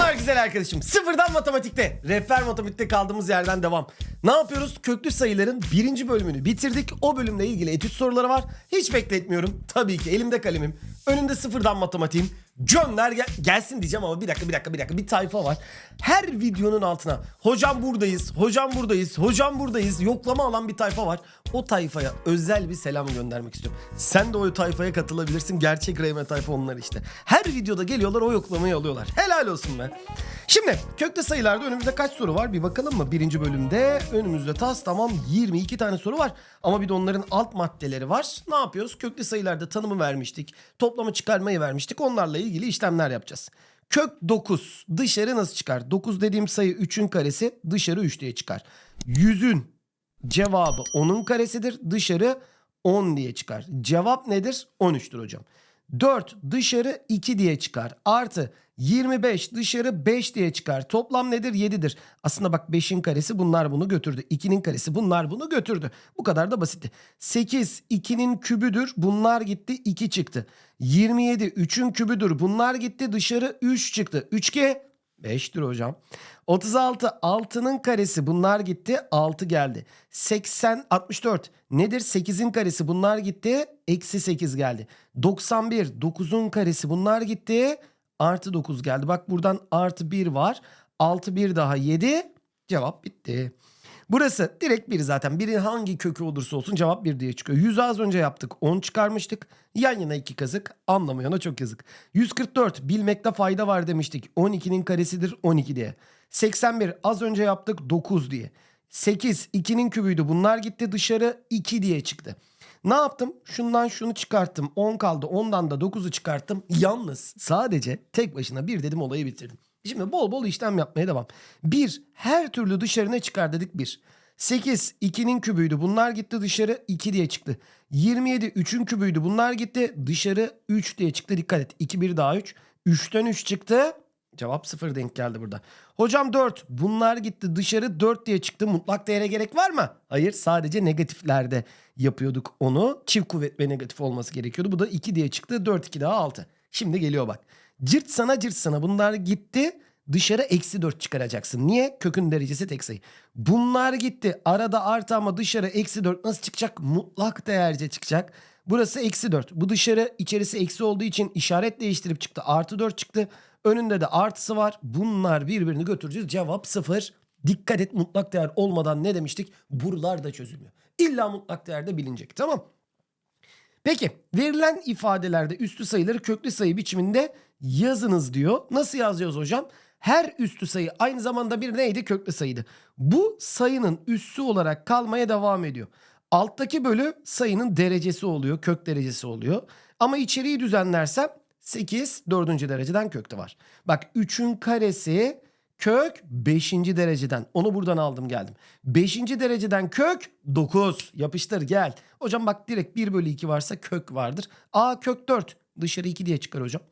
Selamlar güzel arkadaşım. Sıfırdan matematikte. Rehber matematikte kaldığımız yerden devam. Ne yapıyoruz? Köklü sayıların birinci bölümünü bitirdik. O bölümle ilgili etüt soruları var. Hiç bekletmiyorum. Tabii ki elimde kalemim. Önümde sıfırdan matematiğim. Gönder gel- gelsin diyeceğim ama bir dakika bir dakika bir dakika bir tayfa var. Her videonun altına hocam buradayız, hocam buradayız, hocam buradayız yoklama alan bir tayfa var. O tayfaya özel bir selam göndermek istiyorum. Sen de o tayfaya katılabilirsin. Gerçek RM tayfa onlar işte. Her videoda geliyorlar o yoklamayı alıyorlar. Helal olsun be. Şimdi köklü sayılarda önümüzde kaç soru var bir bakalım mı? Birinci bölümde önümüzde tas tamam 22 tane soru var. Ama bir de onların alt maddeleri var. Ne yapıyoruz? Köklü sayılarda tanımı vermiştik. Toplamı çıkarmayı vermiştik. Onlarla ilgili işlemler yapacağız. Kök 9 dışarı nasıl çıkar? 9 dediğim sayı 3'ün karesi dışarı 3 diye çıkar. 100'ün cevabı 10'un karesidir. Dışarı 10 diye çıkar. Cevap nedir? 13'tür hocam. 4 dışarı 2 diye çıkar. Artı 25 dışarı 5 diye çıkar. Toplam nedir? 7'dir. Aslında bak 5'in karesi bunlar bunu götürdü. 2'nin karesi bunlar bunu götürdü. Bu kadar da basitti. 8 2'nin kübüdür. Bunlar gitti 2 çıktı. 27 3'ün kübüdür. Bunlar gitti dışarı 3 çıktı. 3 ki 5'tir hocam. 36 6'nın karesi bunlar gitti 6 geldi. 80 64 nedir 8'in karesi bunlar gitti eksi 8 geldi. 91 9'un karesi bunlar gitti artı 9 geldi. Bak buradan artı 1 var. 6 1 daha 7 cevap bitti. Burası direkt 1 zaten. Birin hangi kökü olursa olsun cevap 1 diye çıkıyor. 100 az önce yaptık. 10 çıkarmıştık. Yan yana 2 kazık. Anlamayana çok yazık. 144 bilmekte fayda var demiştik. 12'nin karesidir 12 diye. 81 az önce yaptık 9 diye. 8 2'nin kübüydü. Bunlar gitti dışarı 2 diye çıktı. Ne yaptım? Şundan şunu çıkarttım. 10 kaldı. Ondan da 9'u çıkarttım. Yalnız sadece tek başına bir dedim olayı bitirdim. Şimdi bol bol işlem yapmaya devam. 1 her türlü dışarı ne çıkar dedik 1. 8 2'nin kübüydü. Bunlar gitti dışarı 2 diye çıktı. 27 3'ün kübüydü. Bunlar gitti dışarı 3 diye çıktı. Dikkat et. 2 1 daha 3. 3'ten 3 çıktı. Cevap 0 denk geldi burada. Hocam 4. Bunlar gitti dışarı 4 diye çıktı. Mutlak değere gerek var mı? Hayır sadece negatiflerde yapıyorduk onu. Çift kuvvet ve negatif olması gerekiyordu. Bu da 2 diye çıktı. 4 2 daha 6. Şimdi geliyor bak. Cırt sana cırt sana bunlar gitti. Dışarı eksi 4 çıkaracaksın. Niye? Kökün derecesi tek sayı. Bunlar gitti. Arada artı ama dışarı eksi 4 nasıl çıkacak? Mutlak değerce çıkacak. Burası eksi 4. Bu dışarı içerisi eksi olduğu için işaret değiştirip çıktı. Artı 4 çıktı. Önünde de artısı var. Bunlar birbirini götüreceğiz. Cevap 0. Dikkat et mutlak değer olmadan ne demiştik? Buralar da çözülmüyor. İlla mutlak değer de bilinecek. Tamam. Peki verilen ifadelerde üstü sayıları köklü sayı biçiminde yazınız diyor. Nasıl yazıyoruz hocam? Her üstü sayı aynı zamanda bir neydi? Köklü sayıydı. Bu sayının üssü olarak kalmaya devam ediyor. Alttaki bölü sayının derecesi oluyor. Kök derecesi oluyor. Ama içeriği düzenlersem 8 dördüncü dereceden kökte var. Bak 3'ün karesi kök 5. dereceden. Onu buradan aldım geldim. 5. dereceden kök 9. Yapıştır gel. Hocam bak direkt 1 bölü 2 varsa kök vardır. A kök 4. Dışarı 2 diye çıkar hocam.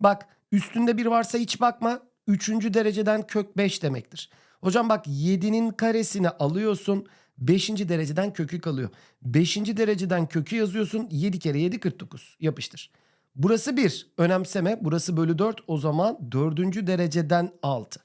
Bak üstünde 1 varsa hiç bakma. 3. dereceden kök 5 demektir. Hocam bak 7'nin karesini alıyorsun. 5. dereceden kökü kalıyor. 5. dereceden kökü yazıyorsun. 7 kere 7 49. Yapıştır. Burası 1. Önemseme. Burası bölü 4. O zaman 4. dereceden 6.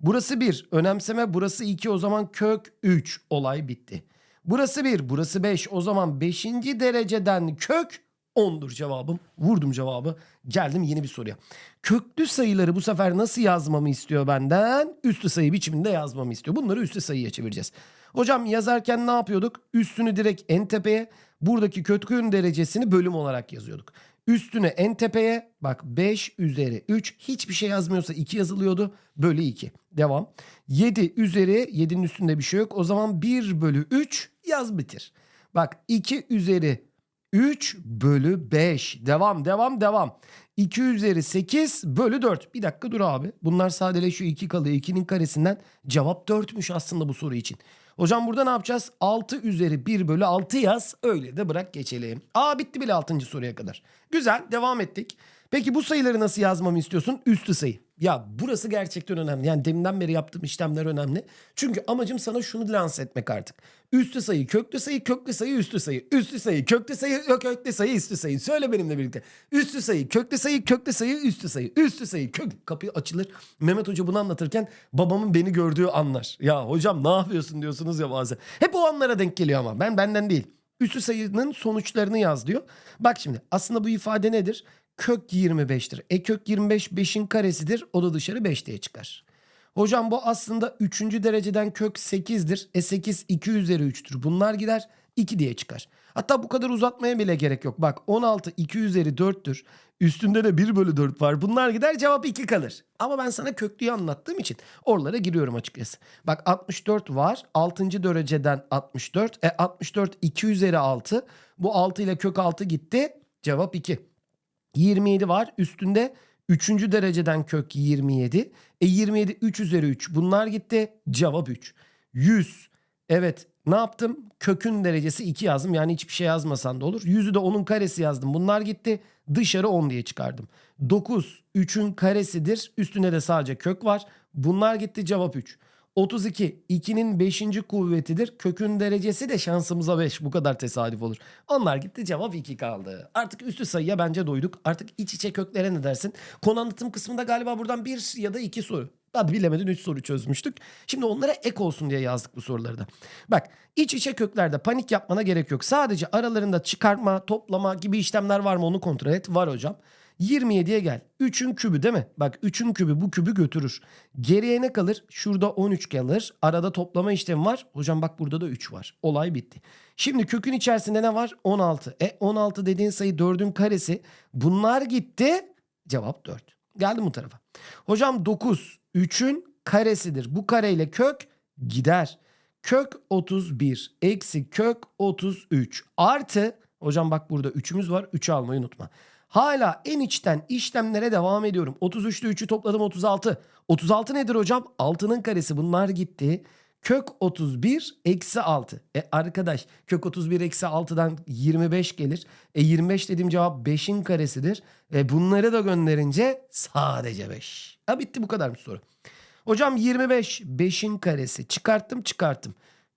Burası 1. Önemseme. Burası 2. O zaman kök 3. Olay bitti. Burası 1. Burası 5. O zaman 5. dereceden kök 10'dur cevabım. Vurdum cevabı. Geldim yeni bir soruya. Köklü sayıları bu sefer nasıl yazmamı istiyor benden? Üstü sayı biçiminde yazmamı istiyor. Bunları üstü sayıya çevireceğiz. Hocam yazarken ne yapıyorduk? Üstünü direkt en tepeye, buradaki kökün derecesini bölüm olarak yazıyorduk. Üstüne en tepeye bak 5 üzeri 3 hiçbir şey yazmıyorsa 2 yazılıyordu. Bölü 2. Devam. 7 üzeri 7'nin üstünde bir şey yok. O zaman 1 bölü 3 yaz bitir. Bak 2 üzeri 3 bölü 5. Devam devam devam. 2 üzeri 8 bölü 4. Bir dakika dur abi. Bunlar sadeleşiyor 2 kalıyor. 2'nin karesinden cevap 4'müş aslında bu soru için. Hocam burada ne yapacağız? 6 üzeri 1 bölü 6 yaz. Öyle de bırak geçelim. Aa bitti bile 6. soruya kadar. Güzel devam ettik. Peki bu sayıları nasıl yazmamı istiyorsun? Üstü sayı. Ya burası gerçekten önemli. Yani deminden beri yaptığım işlemler önemli. Çünkü amacım sana şunu lanse etmek artık. Üstü sayı, köklü sayı, köklü sayı, üstü sayı. Üstü sayı, köklü sayı, köklü sayı, üstü sayı. Söyle benimle birlikte. Üstü sayı, köklü sayı, köklü sayı, üstü sayı. Üstü sayı, kök. Kapı açılır. Mehmet Hoca bunu anlatırken babamın beni gördüğü anlar. Ya hocam ne yapıyorsun diyorsunuz ya bazen. Hep o anlara denk geliyor ama ben benden değil. Üstü sayının sonuçlarını yaz diyor. Bak şimdi aslında bu ifade nedir? Kök 25'tir. E kök 25 5'in karesidir. O da dışarı 5 diye çıkar. Hocam bu aslında 3. dereceden kök 8'dir. E 8 2 üzeri 3'tür. Bunlar gider 2 diye çıkar. Hatta bu kadar uzatmaya bile gerek yok. Bak 16 2 üzeri 4'tür. Üstünde de 1 bölü 4 var. Bunlar gider cevap 2 kalır. Ama ben sana köklüyü anlattığım için oralara giriyorum açıkçası. Bak 64 var. 6. dereceden 64. E 64 2 üzeri 6. Bu 6 ile kök 6 gitti. Cevap 2. 27 var. Üstünde 3. dereceden kök 27. E 27 3 üzeri 3. Bunlar gitti. Cevap 3. 100. Evet ne yaptım? Kökün derecesi 2 yazdım. Yani hiçbir şey yazmasan da olur. 100'ü de onun karesi yazdım. Bunlar gitti. Dışarı 10 diye çıkardım. 9 3'ün karesidir. Üstünde de sadece kök var. Bunlar gitti. Cevap 3. 32 2'nin 5. kuvvetidir. Kökün derecesi de şansımıza 5. Bu kadar tesadüf olur. Onlar gitti cevap 2 kaldı. Artık üstü sayıya bence doyduk. Artık iç içe köklere ne dersin? Konu anlatım kısmında galiba buradan bir ya da iki soru. Hadi bilemedin 3 soru çözmüştük. Şimdi onlara ek olsun diye yazdık bu soruları da. Bak iç içe köklerde panik yapmana gerek yok. Sadece aralarında çıkartma, toplama gibi işlemler var mı onu kontrol et. Var hocam. 27'ye gel. 3'ün kübü değil mi? Bak 3'ün kübü bu kübü götürür. Geriye ne kalır? Şurada 13 kalır. Arada toplama işlemi var. Hocam bak burada da 3 var. Olay bitti. Şimdi kökün içerisinde ne var? 16. E 16 dediğin sayı 4'ün karesi. Bunlar gitti. Cevap 4. Geldim bu tarafa. Hocam 9 3'ün karesidir. Bu kareyle kök gider. Kök 31 eksi kök 33 artı hocam bak burada 3'ümüz var. 3'ü almayı unutma. Hala en içten işlemlere devam ediyorum. 33'te 3'ü topladım 36. 36 nedir hocam? 6'nın karesi bunlar gitti. Kök 31 eksi 6. E arkadaş kök 31 eksi 6'dan 25 gelir. E 25 dediğim cevap 5'in karesidir. E bunları da gönderince sadece 5. Ha bitti bu kadar mı soru? Hocam 25 5'in karesi çıkarttım çıkarttım.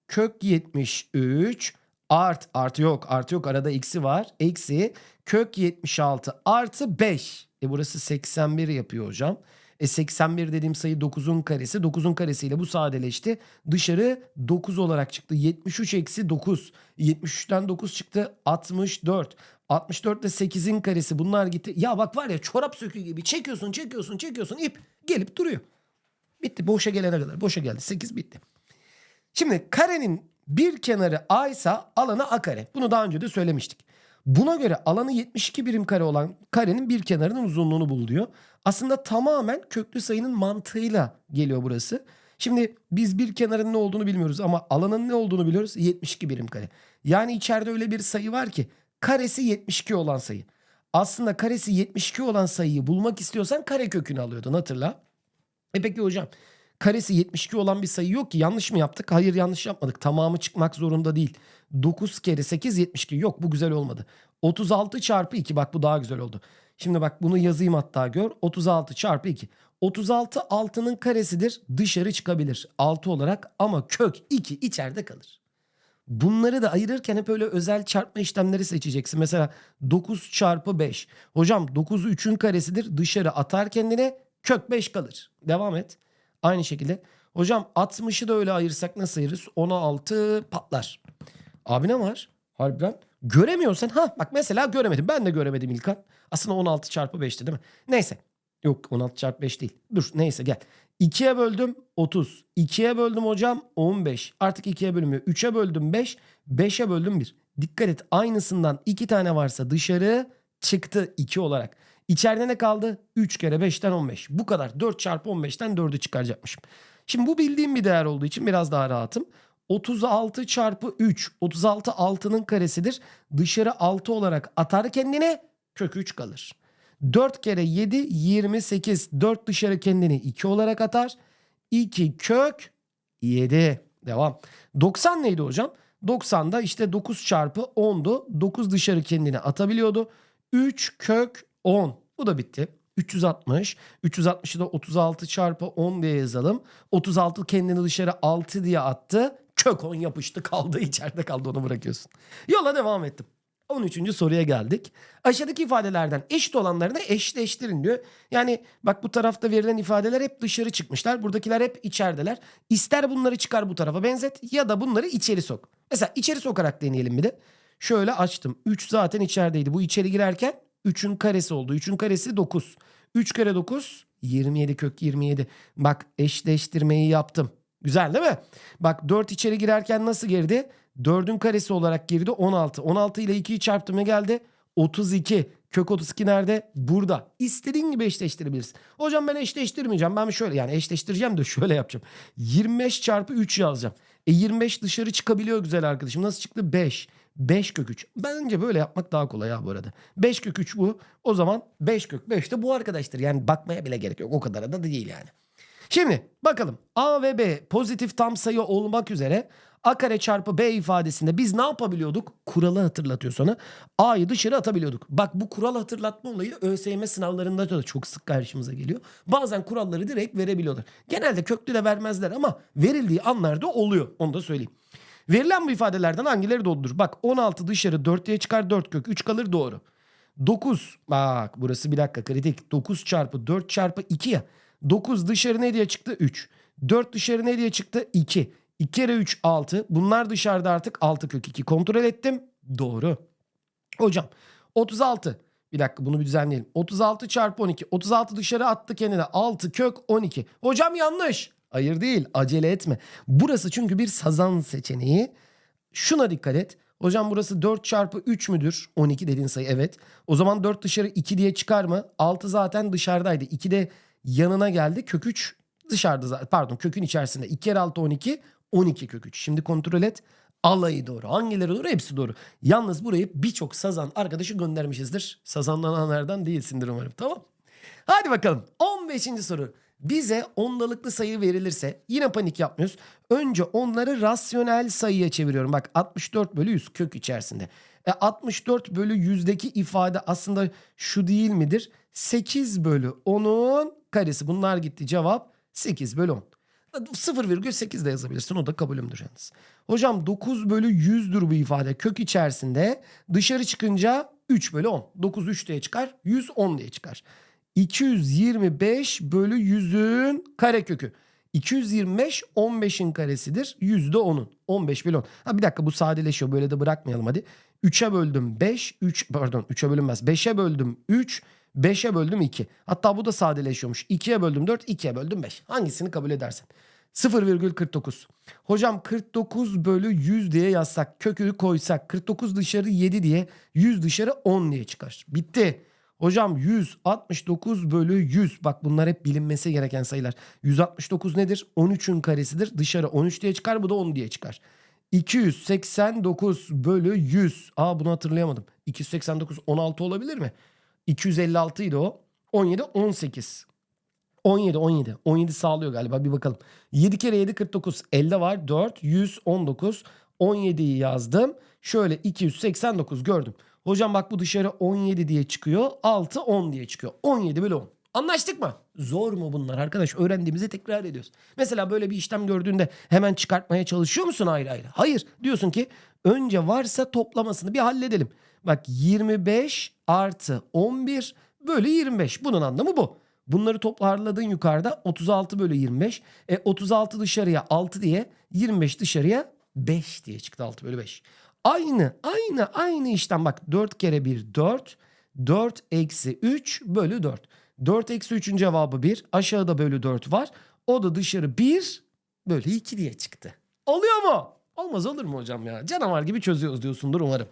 Kök 73 art artı yok artı yok arada eksi var. Eksi kök 76 artı 5. E burası 81 yapıyor hocam. E 81 dediğim sayı 9'un karesi. 9'un karesiyle bu sadeleşti. Dışarı 9 olarak çıktı. 73 eksi 9. 73'ten 9 çıktı. 64. 64 ile 8'in karesi bunlar gitti. Ya bak var ya çorap söküğü gibi çekiyorsun çekiyorsun çekiyorsun ip gelip duruyor. Bitti boşa gelene kadar. Boşa geldi. 8 bitti. Şimdi karenin bir kenarı A ise alanı A kare. Bunu daha önce de söylemiştik. Buna göre alanı 72 birim kare olan karenin bir kenarının uzunluğunu bul diyor. Aslında tamamen köklü sayının mantığıyla geliyor burası. Şimdi biz bir kenarın ne olduğunu bilmiyoruz ama alanın ne olduğunu biliyoruz. 72 birim kare. Yani içeride öyle bir sayı var ki karesi 72 olan sayı. Aslında karesi 72 olan sayıyı bulmak istiyorsan kare kökünü alıyordun hatırla. E peki hocam karesi 72 olan bir sayı yok ki yanlış mı yaptık? Hayır yanlış yapmadık. Tamamı çıkmak zorunda değil. 9 kere 8 72 yok bu güzel olmadı. 36 çarpı 2 bak bu daha güzel oldu. Şimdi bak bunu yazayım hatta gör. 36 çarpı 2. 36 6'nın karesidir dışarı çıkabilir 6 olarak ama kök 2 içeride kalır. Bunları da ayırırken hep öyle özel çarpma işlemleri seçeceksin. Mesela 9 çarpı 5. Hocam 9'u 3'ün karesidir dışarı atar kendine kök 5 kalır. Devam et. Aynı şekilde. Hocam 60'ı da öyle ayırsak nasıl ayırırız? 10'a 6 patlar. Abi ne var? Harbiden. Göremiyorsan ha bak mesela göremedim. Ben de göremedim İlkan. Aslında 16 çarpı 5'ti değil mi? Neyse. Yok 16 çarpı 5 değil. Dur neyse gel. 2'ye böldüm 30. 2'ye böldüm hocam 15. Artık 2'ye bölünmüyor. 3'e böldüm 5. 5'e böldüm 1. Dikkat et aynısından 2 tane varsa dışarı çıktı 2 olarak. İçeride ne kaldı? 3 kere 5'ten 15. Bu kadar. 4 çarpı 15'ten 4'ü çıkaracakmışım. Şimdi bu bildiğim bir değer olduğu için biraz daha rahatım. 36 çarpı 3. 36 6'nın karesidir. Dışarı 6 olarak atar kendine kök 3 kalır. 4 kere 7 28. 4 dışarı kendini 2 olarak atar. 2 kök 7. Devam. 90 neydi hocam? 90'da işte 9 çarpı 10'du. 9 dışarı kendini atabiliyordu. 3 kök 10. Bu da bitti. 360. 360'ı da 36 çarpı 10 diye yazalım. 36 kendini dışarı 6 diye attı. Kök 10 yapıştı kaldı içeride kaldı onu bırakıyorsun. Yola devam ettim. 13. soruya geldik. Aşağıdaki ifadelerden eşit olanlarını eşleştirin diyor. Yani bak bu tarafta verilen ifadeler hep dışarı çıkmışlar. Buradakiler hep içerideler. İster bunları çıkar bu tarafa benzet ya da bunları içeri sok. Mesela içeri sokarak deneyelim bir de. Şöyle açtım. 3 zaten içerideydi. Bu içeri girerken 3'ün karesi oldu. 3'ün karesi 9. 3 kere 9 27 kök 27. Bak eşleştirmeyi yaptım. Güzel değil mi? Bak 4 içeri girerken nasıl girdi? 4'ün karesi olarak girdi 16. 16 ile 2'yi çarptım ne geldi? 32. Kök 32 nerede? Burada. İstediğin gibi eşleştirebilirsin. Hocam ben eşleştirmeyeceğim. Ben şöyle yani eşleştireceğim de şöyle yapacağım. 25 çarpı 3 yazacağım. E 25 dışarı çıkabiliyor güzel arkadaşım. Nasıl çıktı? 5. 5 kök 3. Bence böyle yapmak daha kolay ya bu arada. 5 kök 3 bu. O zaman 5 kök 5 de bu arkadaştır. Yani bakmaya bile gerek yok. O kadar da değil yani. Şimdi bakalım A ve B pozitif tam sayı olmak üzere A kare çarpı B ifadesinde biz ne yapabiliyorduk? Kuralı hatırlatıyor sana. A'yı dışarı atabiliyorduk. Bak bu kural hatırlatma olayı ÖSYM sınavlarında da çok sık karşımıza geliyor. Bazen kuralları direkt verebiliyorlar. Genelde köklü de vermezler ama verildiği anlarda oluyor. Onu da söyleyeyim. Verilen bu ifadelerden hangileri doğrudur? Bak 16 dışarı 4 diye çıkar 4 kök 3 kalır doğru. 9 bak burası bir dakika kritik. 9 çarpı 4 çarpı 2 ya. 9 dışarı ne diye çıktı? 3. 4 dışarı ne diye çıktı? 2. 2 kere 3 6. Bunlar dışarıda artık 6 kök 2. Kontrol ettim. Doğru. Hocam 36. Bir dakika bunu bir düzenleyelim. 36 çarpı 12. 36 dışarı attı kendine. 6 kök 12. Hocam yanlış. Hayır değil acele etme. Burası çünkü bir sazan seçeneği. Şuna dikkat et. Hocam burası 4 çarpı 3 müdür? 12 dediğin sayı evet. O zaman 4 dışarı 2 diye çıkar mı? 6 zaten dışarıdaydı. 2 de yanına geldi. Kök 3 dışarıda zaten. Pardon kökün içerisinde. 2 kere 6 12. 12 kök 3. Şimdi kontrol et. Alayı doğru. Hangileri doğru? Hepsi doğru. Yalnız burayı birçok sazan arkadaşı göndermişizdir. Sazanlananlardan değilsindir umarım. Tamam. Hadi bakalım. 15. soru. Bize ondalıklı sayı verilirse yine panik yapmıyoruz. Önce onları rasyonel sayıya çeviriyorum. Bak 64 bölü 100 kök içerisinde. E 64 bölü 100'deki ifade aslında şu değil midir? 8 bölü 10'un karesi. Bunlar gitti cevap 8 bölü 10. 0,8 de yazabilirsin o da kabulümdür yalnız. Hocam 9 bölü 100'dür bu ifade kök içerisinde. Dışarı çıkınca 3 bölü 10. 9 3 diye çıkar 100 10 diye çıkar. 225 bölü 100'ün karekökü. 225 15'in karesidir. 100 de 10'un. 15 bölü 10. Ha bir dakika bu sadeleşiyor. Böyle de bırakmayalım hadi. 3'e böldüm 5. 3 pardon 3'e bölünmez. 5'e böldüm 3. 5'e böldüm 2. Hatta bu da sadeleşiyormuş. 2'ye böldüm 4. 2'ye böldüm 5. Hangisini kabul edersen. 0,49. Hocam 49 bölü 100 diye yazsak kökü koysak 49 dışarı 7 diye 100 dışarı 10 diye çıkar. Bitti. Hocam 169 bölü 100. Bak bunlar hep bilinmesi gereken sayılar. 169 nedir? 13'ün karesidir. Dışarı 13 diye çıkar. Bu da 10 diye çıkar. 289 bölü 100. Aa bunu hatırlayamadım. 289 16 olabilir mi? 256 idi o. 17 18. 17 17. 17 sağlıyor galiba bir bakalım. 7 kere 7 49. Elde var 4 119. 17'yi yazdım. Şöyle 289 gördüm. Hocam bak bu dışarı 17 diye çıkıyor. 6 10 diye çıkıyor. 17 bölü 10. Anlaştık mı? Zor mu bunlar arkadaş? Öğrendiğimizi tekrar ediyoruz. Mesela böyle bir işlem gördüğünde hemen çıkartmaya çalışıyor musun ayrı ayrı? Hayır. Diyorsun ki önce varsa toplamasını bir halledelim. Bak 25 artı 11 bölü 25. Bunun anlamı bu. Bunları toplarladın yukarıda 36 bölü 25. E 36 dışarıya 6 diye 25 dışarıya 5 diye çıktı 6 bölü 5. Aynı aynı aynı işlem bak 4 kere 1 4. 4 eksi 3 bölü 4. 4 eksi 3'ün cevabı 1. Aşağıda bölü 4 var. O da dışarı 1 bölü 2 diye çıktı. Oluyor mu? Olmaz olur mu hocam ya? Canavar gibi çözüyoruz diyorsundur umarım.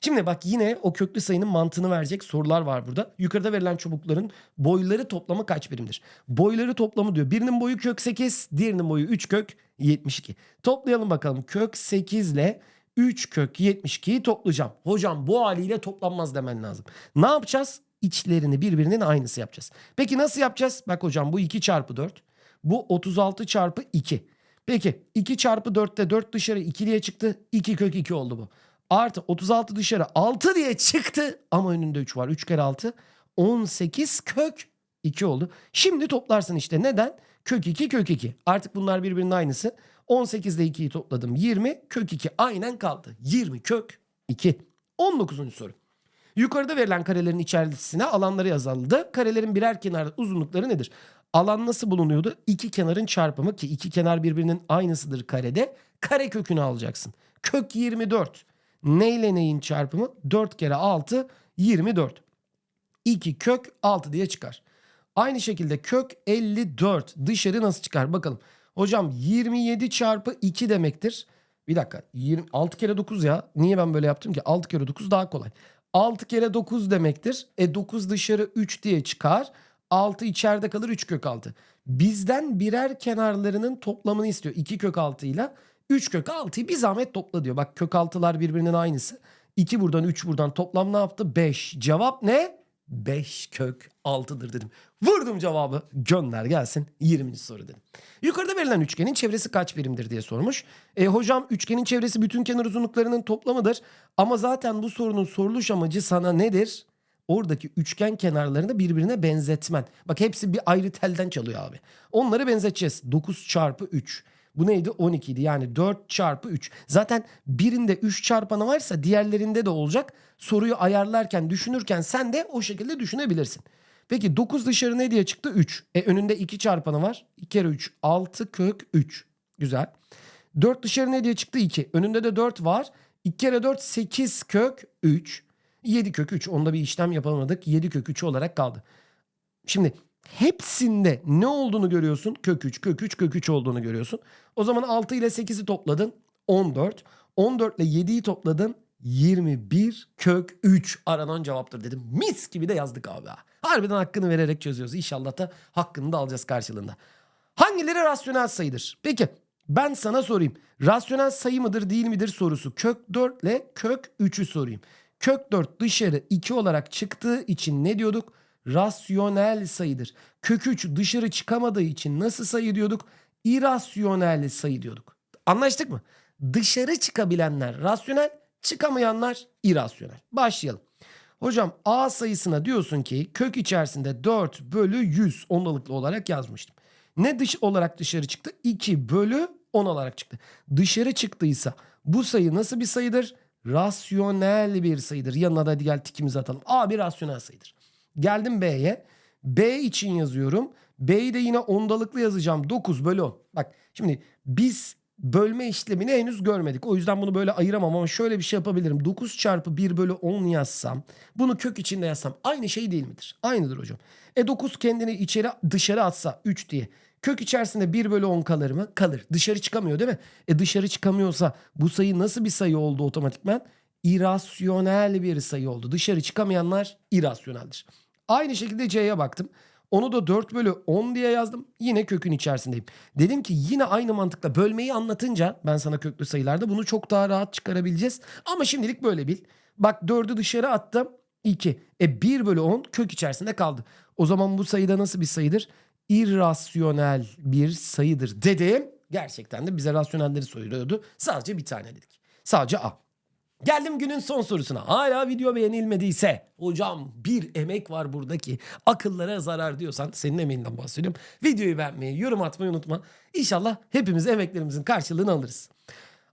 Şimdi bak yine o köklü sayının mantığını verecek sorular var burada. Yukarıda verilen çubukların boyları toplamı kaç birimdir? Boyları toplamı diyor. Birinin boyu kök 8, diğerinin boyu 3 kök 72. Toplayalım bakalım. Kök 8 ile 3 kök 72'yi toplayacağım. Hocam bu haliyle toplanmaz demen lazım. Ne yapacağız? İçlerini birbirinin aynısı yapacağız. Peki nasıl yapacağız? Bak hocam bu 2 çarpı 4. Bu 36 çarpı 2. Peki 2 çarpı 4'te 4 dışarı 2 diye çıktı. 2 kök 2 oldu bu. Artı 36 dışarı 6 diye çıktı. Ama önünde 3 var. 3 kere 6 18 kök 2 oldu. Şimdi toplarsın işte. Neden? Kök 2 kök 2. Artık bunlar birbirinin aynısı. 18 ile 2'yi topladım. 20 kök 2 aynen kaldı. 20 kök 2. 19. soru. Yukarıda verilen karelerin içerisine alanları yazıldı. Karelerin birer kenar uzunlukları nedir? Alan nasıl bulunuyordu? İki kenarın çarpımı ki iki kenar birbirinin aynısıdır karede. Kare kökünü alacaksın. Kök 24. Neyle neyin çarpımı? 4 kere 6 24. 2 kök 6 diye çıkar. Aynı şekilde kök 54 dışarı nasıl çıkar bakalım. Hocam 27 çarpı 2 demektir. Bir dakika 20, 6 kere 9 ya. Niye ben böyle yaptım ki? 6 kere 9 daha kolay. 6 kere 9 demektir. E 9 dışarı 3 diye çıkar. 6 içeride kalır 3 kök 6. Bizden birer kenarlarının toplamını istiyor. 2 kök 6 ile 3 kök 6'yı bir zahmet topla diyor. Bak kök 6'lar birbirinin aynısı. 2 buradan 3 buradan toplam ne yaptı? 5. Cevap ne? 5 kök 6'dır dedim. Vurdum cevabı. Gönder gelsin. 20. soru dedim. Yukarıda verilen üçgenin çevresi kaç birimdir diye sormuş. E, hocam üçgenin çevresi bütün kenar uzunluklarının toplamıdır. Ama zaten bu sorunun soruluş amacı sana nedir? Oradaki üçgen kenarlarını birbirine benzetmen. Bak hepsi bir ayrı telden çalıyor abi. Onları benzeteceğiz. 9 çarpı 3. Bu neydi? 12 idi. Yani 4 çarpı 3. Zaten birinde 3 çarpanı varsa diğerlerinde de olacak. Soruyu ayarlarken, düşünürken sen de o şekilde düşünebilirsin. Peki 9 dışarı ne diye çıktı? 3. E önünde 2 çarpanı var. 2 kere 3. 6 kök 3. Güzel. 4 dışarı ne diye çıktı? 2. Önünde de 4 var. 2 kere 4 8 kök 3. 7 kök 3. Onda bir işlem yapamadık. 7 kök 3 olarak kaldı. Şimdi hepsinde ne olduğunu görüyorsun? Kök 3, kök 3, kök 3 olduğunu görüyorsun. O zaman 6 ile 8'i topladın. 14. 14 ile 7'yi topladın. 21 kök 3 aranan cevaptır dedim. Mis gibi de yazdık abi. ha. Harbiden hakkını vererek çözüyoruz. İnşallah da hakkını da alacağız karşılığında. Hangileri rasyonel sayıdır? Peki ben sana sorayım. Rasyonel sayı mıdır değil midir sorusu. Kök 4 ile kök 3'ü sorayım. Kök 4 dışarı 2 olarak çıktığı için ne diyorduk? Rasyonel sayıdır. Kök 3 dışarı çıkamadığı için nasıl sayı diyorduk? İrasyonel sayı diyorduk. Anlaştık mı? Dışarı çıkabilenler rasyonel, çıkamayanlar irasyonel. Başlayalım. Hocam A sayısına diyorsun ki kök içerisinde 4 bölü 100 ondalıklı olarak yazmıştım. Ne dış olarak dışarı çıktı? 2 bölü 10 olarak çıktı. Dışarı çıktıysa bu sayı nasıl bir sayıdır? Rasyonel bir sayıdır. Yanına da hadi gel tikimizi atalım. A bir rasyonel sayıdır. Geldim B'ye. B için yazıyorum. B'yi de yine ondalıklı yazacağım. 9 bölü 10. Bak şimdi biz bölme işlemini henüz görmedik. O yüzden bunu böyle ayıramam ama şöyle bir şey yapabilirim. 9 çarpı 1 bölü 10 yazsam bunu kök içinde yazsam aynı şey değil midir? Aynıdır hocam. E 9 kendini içeri dışarı atsa 3 diye. Kök içerisinde 1 bölü 10 kalır mı? Kalır. Dışarı çıkamıyor değil mi? E dışarı çıkamıyorsa bu sayı nasıl bir sayı oldu otomatikman? İrasyonel bir sayı oldu. Dışarı çıkamayanlar irasyoneldir. Aynı şekilde C'ye baktım. Onu da 4 bölü 10 diye yazdım. Yine kökün içerisindeyim. Dedim ki yine aynı mantıkla bölmeyi anlatınca ben sana köklü sayılarda bunu çok daha rahat çıkarabileceğiz. Ama şimdilik böyle bil. Bak 4'ü dışarı attım. 2. E 1 bölü 10 kök içerisinde kaldı. O zaman bu sayıda nasıl bir sayıdır? İrrasyonel bir sayıdır dedim. Gerçekten de bize rasyonelleri soruyordu. Sadece bir tane dedik. Sadece A. Geldim günün son sorusuna. Hala video beğenilmediyse hocam bir emek var buradaki akıllara zarar diyorsan senin emeğinden bahsediyorum. Videoyu beğenmeyi, yorum atmayı unutma. İnşallah hepimiz emeklerimizin karşılığını alırız.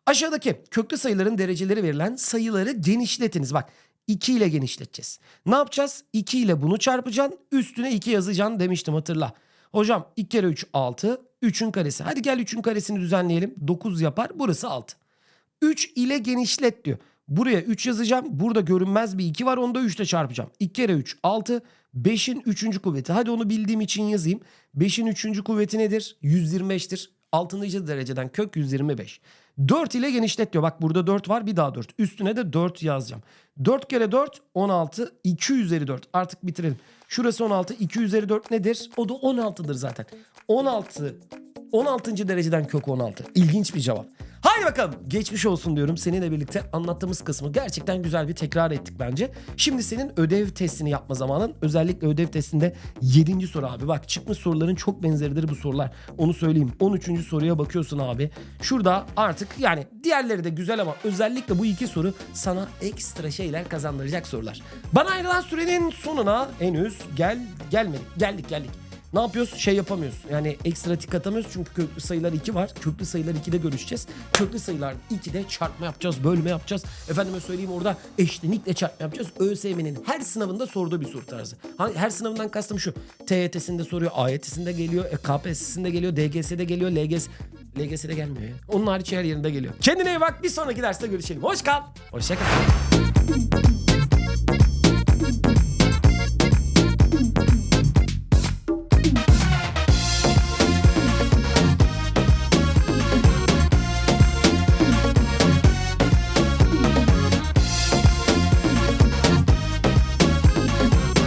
Aşağıdaki köklü sayıların dereceleri verilen sayıları genişletiniz. Bak 2 ile genişleteceğiz. Ne yapacağız? 2 ile bunu çarpacaksın. Üstüne 2 yazacaksın demiştim hatırla. Hocam 2 kere 3 6. 3'ün karesi. Hadi gel 3'ün karesini düzenleyelim. 9 yapar. Burası 6. 3 ile genişlet diyor. Buraya 3 yazacağım. Burada görünmez bir 2 var. Onu da 3 ile çarpacağım. 2 kere 3 6. 5'in 3. kuvveti. Hadi onu bildiğim için yazayım. 5'in 3. kuvveti nedir? 125'tir. 6. dereceden kök 125. 4 ile genişlet diyor. Bak burada 4 var bir daha 4. Üstüne de 4 yazacağım. 4 kere 4 16. 2 üzeri 4. Artık bitirelim. Şurası 16. 2 üzeri 4 nedir? O da 16'dır zaten. 16. 16. dereceden kök 16. İlginç bir cevap. Haydi bakalım. Geçmiş olsun diyorum. Seninle birlikte anlattığımız kısmı gerçekten güzel bir tekrar ettik bence. Şimdi senin ödev testini yapma zamanın. Özellikle ödev testinde 7. soru abi. Bak çıkmış soruların çok benzeridir bu sorular. Onu söyleyeyim. 13. soruya bakıyorsun abi. Şurada artık yani diğerleri de güzel ama özellikle bu iki soru sana ekstra şeyler kazandıracak sorular. Bana ayrılan sürenin sonuna henüz gel gelmedik. Geldik geldik. Ne yapıyoruz? Şey yapamıyoruz. Yani ekstra tik atamıyoruz çünkü köklü sayılar 2 var. Köklü sayılar 2'de görüşeceğiz. Köklü sayılar 2'de çarpma yapacağız, bölme yapacağız. Efendime söyleyeyim orada eşlenikle çarpma yapacağız. ÖSYM'nin her sınavında sorduğu bir soru tarzı. Ha- Her sınavından kastım şu. TYT'sinde soruyor, AYT'sinde geliyor, e, KPSS'inde geliyor, DGS'de geliyor, LGS... LGS'de gelmiyor ya. Onun hariç her yerinde geliyor. Kendine iyi bak. Bir sonraki derste görüşelim. Hoş kal. Hoşça kal.